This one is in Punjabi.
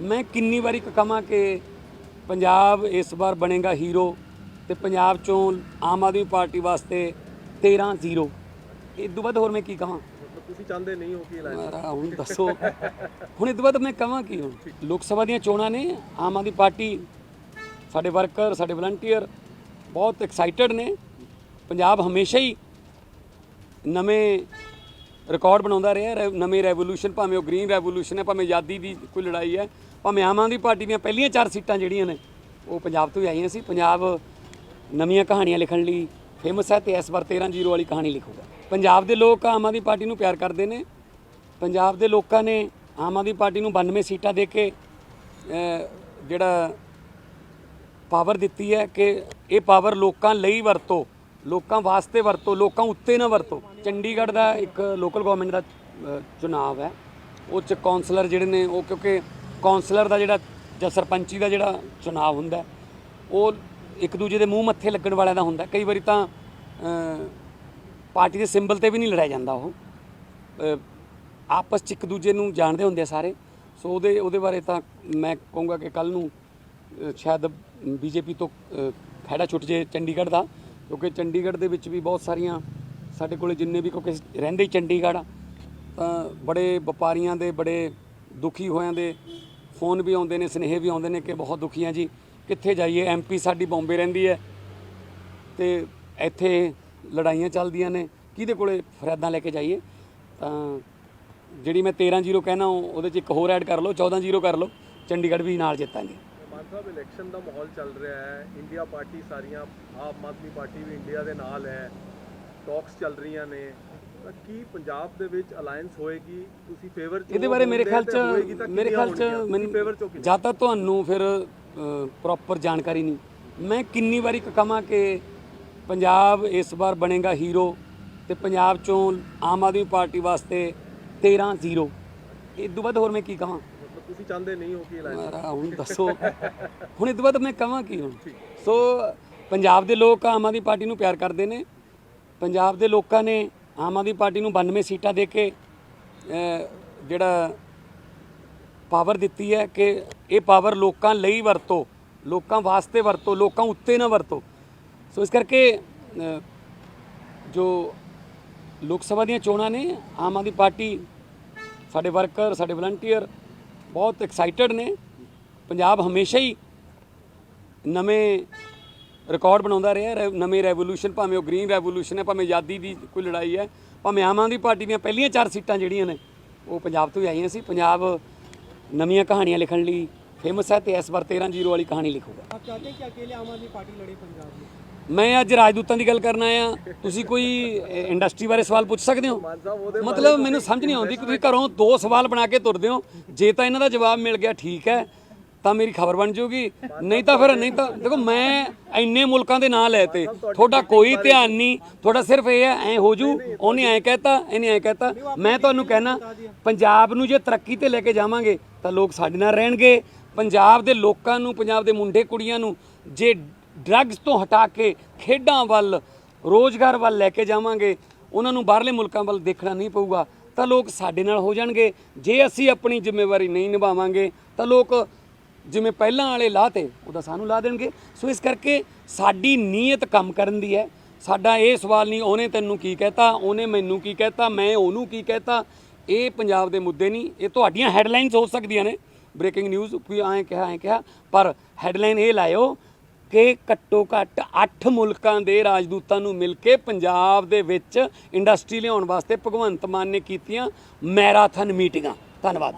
ਮੈਂ ਕਿੰਨੀ ਵਾਰੀ ਕਹਾਂ ਕਿ ਪੰਜਾਬ ਇਸ ਵਾਰ ਬਣੇਗਾ ਹੀਰੋ ਤੇ ਪੰਜਾਬ ਚੋਂ ਆਮ ਆਦਮੀ ਪਾਰਟੀ ਵਾਸਤੇ 13 ਜ਼ੀਰੋ। ਇਹ ਤੋਂ ਬਾਅਦ ਹੋਰ ਮੈਂ ਕੀ ਕਹਾਂ? ਤੁਸੀਂ ਚਾਹੁੰਦੇ ਨਹੀਂ ਹੋ ਕਿ ਮਾਰਾ ਹੁਣ ਦੱਸੋ। ਹੁਣ ਇਹ ਤੋਂ ਬਾਅਦ ਮੈਂ ਕਹਾਂ ਕੀ ਹੁਣ? ਲੋਕ ਸਭਾ ਦੀਆਂ ਚੋਣਾਂ ਨੇ ਆਮ ਆਦਮੀ ਪਾਰਟੀ ਸਾਡੇ ਵਰਕਰ ਸਾਡੇ ਵਲੰਟੀਅਰ ਬਹੁਤ ਐਕਸਾਈਟਡ ਨੇ। ਪੰਜਾਬ ਹਮੇਸ਼ਾ ਹੀ ਨਵੇਂ ਰਿਕਾਰਡ ਬਣਾਉਂਦਾ ਰਿਹਾ ਨਵੇਂ ਰੈਵੋਲੂਸ਼ਨ ਭਾਵੇਂ ਉਹ ਗ੍ਰੀਨ ਰੈਵੋਲੂਸ਼ਨ ਹੈ ਭਾਵੇਂ ਆਜ਼ਾਦੀ ਦੀ ਕੋਈ ਲੜਾਈ ਹੈ। ਭਾਵੇਂ ਆਮ ਆਦਮੀ ਪਾਰਟੀ ਦੀਆਂ ਪਹਿਲੀਆਂ ਚਾਰ ਸੀਟਾਂ ਜਿਹੜੀਆਂ ਨੇ, ਉਹ ਪੰਜਾਬ ਤੋਂ ਹੀ ਆਈਆਂ ਸੀ। ਪੰਜਾਬ ਨਵੀਆਂ ਕਹਾਣੀਆਂ ਲਿਖਣ ਲਈ ਫੇਮਸ ਹੈ ਤੇ ਇਸ ਵਾਰ 13 ਜ਼ੀਰੋ ਵਾਲੀ ਕਹਾਣੀ ਲਿਖੂਗਾ। ਪੰਜਾਬ ਦੇ ਲੋਕ ਆਮ ਆਦਮੀ ਪਾਰਟੀ ਨੂੰ ਪਿਆਰ ਕਰਦੇ ਨੇ। ਪੰਜਾਬ ਦੇ ਲੋਕਾਂ ਨੇ ਆਮ ਆਦਮੀ ਪਾਰਟੀ ਨੂੰ 92 ਸੀਟਾਂ ਦੇ ਕੇ ਜਿਹੜਾ ਪਾਵਰ ਦਿੱਤੀ ਹੈ ਕਿ ਇਹ ਪਾਵਰ ਲੋਕਾਂ ਲਈ ਵਰਤੋ, ਲੋਕਾਂ ਵਾਸਤੇ ਵਰਤੋ, ਲੋਕਾਂ ਉੱਤੇ ਨਾ ਵਰਤੋ। ਚੰਡੀਗੜ੍ਹ ਦਾ ਇੱਕ ਲੋਕਲ ਗਵਰਨਮੈਂਟ ਦਾ ਚੁਣਾਵ ਹੈ। ਉਹ ਚ ਕਾਉਂਸਲਰ ਜਿਹੜੇ ਨੇ, ਉਹ ਕਿਉਂਕਿ ਕਾਉਂਸਲਰ ਦਾ ਜਿਹੜਾ ਜਾਂ ਸਰਪੰਚੀ ਦਾ ਜਿਹੜਾ ਚੁਣਾਵ ਹੁੰਦਾ ਉਹ ਇੱਕ ਦੂਜੇ ਦੇ ਮੂੰਹ ਮੱਥੇ ਲੱਗਣ ਵਾਲਿਆਂ ਦਾ ਹੁੰਦਾ। ਕਈ ਵਾਰੀ ਤਾਂ ਪਾਰਟੀ ਦੇ ਸਿੰਬਲ ਤੇ ਵੀ ਨਹੀਂ ਲੜਿਆ ਜਾਂਦਾ ਉਹ। ਆਪਸ ਚ ਇੱਕ ਦੂਜੇ ਨੂੰ ਜਾਣਦੇ ਹੁੰਦੇ ਆ ਸਾਰੇ। ਸੋ ਉਹਦੇ ਉਹਦੇ ਬਾਰੇ ਤਾਂ ਮੈਂ ਕਹੂੰਗਾ ਕਿ ਕੱਲ ਨੂੰ ਅ, ਸ਼ਾਇਦ ਬੀਜੇਪੀ ਤੋਂ ਅ, ਛੁੱਟ ਜੇ ਚੰਡੀਗੜ੍ਹ ਦਾ ਕਿਉਂਕਿ ਚੰਡੀਗੜ੍ਹ ਦੇ ਵਿੱਚ ਵੀ ਬਹੁਤ ਸਾਰੀਆਂ ਸਾਡੇ ਕੋਲੇ ਜਿੰਨੇ ਵੀ ਕਿਉਂਕਿ ਰਹਿੰਦੇ ਹੀ ਚੰਡੀਗੜ੍ਹ ਤਾਂ ਬੜੇ ਵਪਾਰੀਆਂ ਦੇ ਬੜੇ ਦੁਖੀ ਹੋਇਆਂ ਦੇ ਫੋਨ ਵੀ ਆਉਂਦੇ ਨੇ, ਸਨੇਹ ਵੀ ਆਉਂਦੇ ਨੇ ਕਿ ਬਹੁਤ ਦੁਖੀ ਆ ਜੀ। ਕਿੱਥੇ ਜਾਈਏ? ਐਮਪੀ ਸਾਡੀ ਬੰਬੇ ਰਹਿੰਦੀ ਹੈ। ਤੇ ਇੱਥੇ ਲੜਾਈਆਂ ਚੱਲਦੀਆਂ ਨੇ। ਕਿਹਦੇ ਕੋਲੇ ਫਰੈਦਾਂ ਲੈ ਕੇ ਜਾਈਏ? ਤਾਂ ਜਿਹੜੀ ਮੈਂ 13 ਜ਼ੀਰੋ ਕਹਿਣਾ, ਉਹਦੇ ਚ ਇੱਕ ਹੋਰ ਐਡ ਕਰ ਲਓ 14 ਜ਼ੀਰੋ ਕਰ ਲਓ। ਚੰਡੀਗੜ੍ਹ ਵੀ ਨਾਲ ਜਿੱਤਾਂਗੇ। ਮਾਨ ਸਾਹਿਬ ਇਲੈਕਸ਼ਨ ਦਾ ਮਾਹੌਲ ਚੱਲ ਰਿਹਾ ਹੈ। ਇੰਡੀਆ ਪਾਰਟੀ ਸਾਰੀਆਂ, ਆਮ ਆਦਮੀ ਪਾਰਟੀ ਵੀ ਇੰਡੀਆ ਦੇ ਨਾਲ ਹੈ। ਟਾਕਸ ਚੱਲ ਰਹੀਆਂ ਨੇ। ਕੀ ਪੰਜਾਬ ਦੇ ਵਿੱਚ ਅਲਾਈਅੰਸ ਹੋਏਗੀ? ਤੁਸੀਂ ਫੇਵਰ ਚ ਇਹਦੇ ਬਾਰੇ ਮੇਰੇ ਖਿਆਲ ਚ ਮੇਰੇ ਖਿਆਲ ਚ ਮੈਨੂੰ? ਜਾਂ ਤਾਂ ਤੁਹਾਨੂੰ ਫਿਰ ਪ੍ਰੋਪਰ ਜਾਣਕਾਰੀ ਨਹੀਂ। ਮੈਂ ਕਿੰਨੀ ਵਾਰੀ ਕਹਾਂ ਕਿ ਪੰਜਾਬ ਇਸ ਵਾਰ ਬਣੇਗਾ ਹੀਰੋ ਤੇ ਪੰਜਾਬ ਚੋਂ ਆਮ ਆਦਮੀ ਪਾਰਟੀ ਵਾਸਤੇ 13 ਜ਼ੀਰੋ ਇਹ ਤੋਂ ਬਾਅਦ ਹੋਰ ਮੈਂ ਕੀ ਕਹਾਂ? ਤੁਸੀਂ ਚਾਹੁੰਦੇ ਨਹੀਂ ਹੋ ਕਿ ਮਾਰਾ ਹੁਣ ਦੱਸੋ। ਹੁਣ ਇਹ ਤੋਂ ਬਾਅਦ ਮੈਂ ਕਹਾਂ ਕੀ ਹੁਣ? ਸੋ ਪੰਜਾਬ ਦੇ ਲੋਕ ਆਮ ਆਦਮੀ ਪਾਰਟੀ ਨੂੰ ਪਿਆਰ ਕਰਦੇ ਨੇ। ਪੰਜਾਬ ਦੇ ਲੋਕਾਂ ਨੇ ਆਮ ਆਦਮੀ ਪਾਰਟੀ ਨੂੰ 92 ਸੀਟਾਂ ਦੇ ਕੇ ਜਿਹੜਾ ਪਾਵਰ ਦਿੱਤੀ ਹੈ ਕਿ ਇਹ ਪਾਵਰ ਲੋਕਾਂ ਲਈ ਵਰਤੋ, ਲੋਕਾਂ ਵਾਸਤੇ ਵਰਤੋ, ਲੋਕਾਂ ਉੱਤੇ ਨਾ ਵਰਤੋ। ਸੋ ਇਸ ਕਰਕੇ ਜੋ ਲੋਕ ਸਭਾ ਦੀਆਂ ਚੋਣਾਂ ਨੇ, ਆਮ ਆਦਮੀ ਪਾਰਟੀ ਸਾਡੇ ਵਰਕਰ, ਸਾਡੇ ਵਲੰਟੀਅਰ ਬਹੁਤ ਐਕਸਾਈਟਡ ਨੇ। ਪੰਜਾਬ ਹਮੇਸ਼ਾ ਹੀ ਨਵੇਂ ਰਿਕਾਰਡ ਬਣਾਉਂਦਾ ਰਿਹਾ ਰੈ- ਨਵੇਂ ਰੈਵੋਲੂਸ਼ਨ ਭਾਵੇਂ ਉਹ ਗ੍ਰੀਨ ਰੈਵੋਲੂਸ਼ਨ ਹੈ ਭਾਵੇਂ ਆਜ਼ਾਦੀ ਦੀ ਕੋਈ ਲੜਾਈ ਹੈ ਭਾਵੇਂ ਆਮ ਆਦਮੀ ਪਾਰਟੀ ਦੀਆਂ ਪਹਿਲੀਆਂ ਚਾਰ ਸੀਟਾਂ ਜਿਹੜੀਆਂ ਨੇ ਉਹ ਪੰਜਾਬ ਤੋਂ ਹੀ ਆਈਆਂ ਸੀ ਪੰਜਾਬ ਨਵੀਆਂ ਕਹਾਣੀਆਂ ਲਿਖਣ ਲਈ ਫੇਮਸ ਹੈ ਤੇ ਇਸ ਵਾਰ 13 ਜ਼ੀਰੋ ਵਾਲੀ ਕਹਾਣੀ ਲਿਖੂਗਾ आप चाहते हैं कि अकेले आम आदमी पार्टी लड़े पंजाब में ਮੈਂ ਅੱਜ ਰਾਜਦੂਤਾਂ ਦੀ ਗੱਲ ਕਰਨ ਆਇਆ ਤੁਸੀਂ ਕੋਈ ਇੰਡਸਟਰੀ ਬਾਰੇ ਸਵਾਲ ਪੁੱਛ ਸਕਦੇ ਹੋ ਮਾਨ ਸਾਹਿਬ ਉਹਦੇ ਮਤਲਬ ਮੈਨੂੰ ਸਮਝ ਨਹੀਂ ਆਉਂਦੀ ਕਿ ਤੁਸੀਂ ਘਰੋਂ ਦੋ ਸਵਾਲ ਬਣਾ ਕੇ ਤੁਰਦੇ ਹੋ ਜੇ ਤਾਂ ਇਹਨਾਂ ਦਾ ਜਵਾਬ ਮਿਲ ਗਿਆ ਠੀਕ ਹੈ ਤਾਂ ਮੇਰੀ ਖਬਰ ਬਣ ਜਾਊਗੀ ਨਹੀਂ ਤਾਂ ਫਿਰ, ਨਹੀਂ ਤਾਂ, ਦੇਖੋ ਮੈਂ ਇੰਨੇ ਮੁਲਕਾਂ ਦੇ ਨਾਂ ਲਏ ਤੇ ਤੁਹਾਡਾ ਕੋਈ ਧਿਆਨ ਨਹੀਂ, ਤੁਹਾਡਾ ਸਿਰਫ ਇਹ ਹੈ, ਐ ਹੋ ਜੂ, ਉਹਨੇ ਐ ਕਹਿਤਾ, ਇਹਨੇ ਐ ਕਹਿਤਾ। ਮੈਂ ਤੁਹਾਨੂੰ ਕਹਿਣਾ, ਪੰਜਾਬ ਨੂੰ ਜੇ ਤਰੱਕੀ ਤੇ ਲੈ ਕੇ ਜਾਵਾਂਗੇ, ਤਾਂ ਲੋਕ ਸਾਡੇ ਨਾਲ ਰਹਿਣਗੇ। ਪੰਜਾਬ ਦੇ ਲੋਕਾਂ ਨੂੰ, ਪੰਜਾਬ ਦੇ ਮੁੰਡੇ ਕੁੜੀਆਂ ਨੂੰ, ਜੇ ਡਰੱਗਸ ਤੋਂ ਹਟਾ ਕੇ ਖੇਡਾਂ ਵੱਲ, ਰੋਜ਼ਗਾਰ ਵੱਲ ਲੈ ਕੇ ਜਾਵਾਂਗੇ, ਉਹਨਾਂ ਨੂੰ ਬਾਹਰਲੇ ਮੁਲਕਾਂ ਵੱਲ ਦੇਖਣਾ ਨਹੀਂ ਪਊਗਾ, ਤਾਂ ਲੋਕ ਸਾਡੇ ਨਾਲ ਹੋ ਜਾਣਗੇ। ਜੇ ਅਸੀਂ ਆਪਣੀ ਜ਼ਿੰਮੇਵਾਰੀ ਨਹੀਂ ਨਿਭਾਵਾਂਗੇ, ਤਾਂ ਲੋਕ ਜਿਵੇਂ ਪਹਿਲਾਂ ਵਾਲੇ ਲਾਹ ਤੇ ਉਹਦਾ ਸਾਨੂੰ ਲਾ ਦੇਣਗੇ। ਸੋ ਇਸ ਕਰਕੇ ਸਾਡੀ ਨੀਅਤ ਕੰਮ ਕਰਨ ਦੀ ਹੈ। ਸਾਡਾ ਇਹ ਸਵਾਲ ਨਹੀਂ, ਉਹਨੇ ਤੈਨੂੰ ਕੀ ਕਹਿਤਾ, ਉਹਨੇ ਮੈਨੂੰ ਕੀ ਕਹਿਤਾ, ਮੈਂ ਉਹਨੂੰ ਕੀ ਕਹਿਤਾ। ਇਹ ਪੰਜਾਬ ਦੇ ਮੁੱਦੇ ਨਹੀਂ, ਇਹ ਤੁਹਾਡੀਆਂ ਹੈਡਲਾਈਨਸ ਹੋ ਸਕਦੀਆਂ ਨੇ। ਬ੍ਰੇਕਿੰਗ ਨਿਊਜ਼ ਕੋਈ ਐਂ ਕਿਹਾ ਐਂ ਕਿਹਾ, ਪਰ ਹੈਡਲਾਈਨ ਇਹ ਲਾਇਓ ਕਿ ਘੱਟੋ ਘੱਟ 8 ਮੁਲਕਾਂ ਦੇ ਰਾਜਦੂਤਾਂ ਨੂੰ ਮਿਲ ਕੇ ਪੰਜਾਬ ਦੇ ਵਿੱਚ ਇੰਡਸਟਰੀ ਲਿਆਉਣ ਵਾਸਤੇ ਭਗਵੰਤ ਮਾਨ ਨੇ ਕੀਤੀਆਂ ਮੈਰਾਥਨ ਮੀਟਿੰਗਾਂ। ਧੰਨਵਾਦ।